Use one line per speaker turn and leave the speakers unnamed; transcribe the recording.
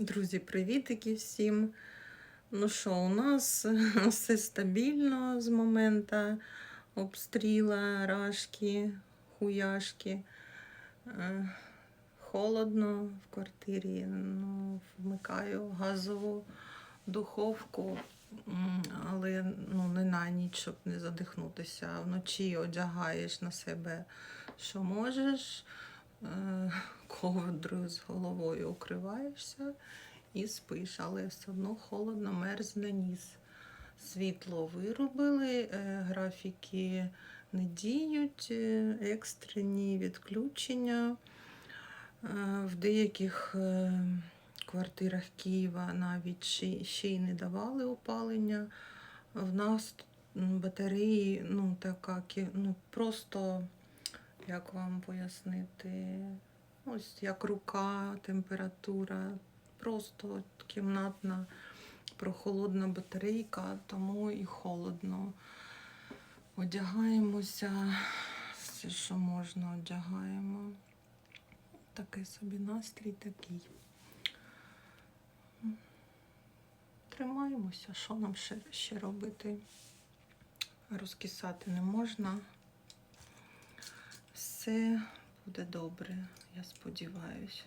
Друзі, привітики всім. Ну що, у нас все стабільно з моменту обстріла, рашки, хуяшки. Е, Холодно в квартирі. Ну, вмикаю газову духовку, але ну, не на ніч, щоб не задихнутися. Вночі одягаєш на себе, що можеш. Ковдрою з головою укриваєшся і спиш, але все одно холодно, мерзне ніс. Світло виробили, е, графіки не діють, е, екстрені відключення. Е, В деяких квартирах Києва навіть ще й не давали опалення. В нас батареї, ну, така, ну, просто, як вам пояснити, ось як рука, температура, просто кімнатна прохолодна батарейка, тому і холодно. Одягаємося, все, що можна, одягаємо. Такий собі настрій такий. Тримаємося, що нам ще, ще робити? Розкисати не можна. Все буде добре, я сподіваюся.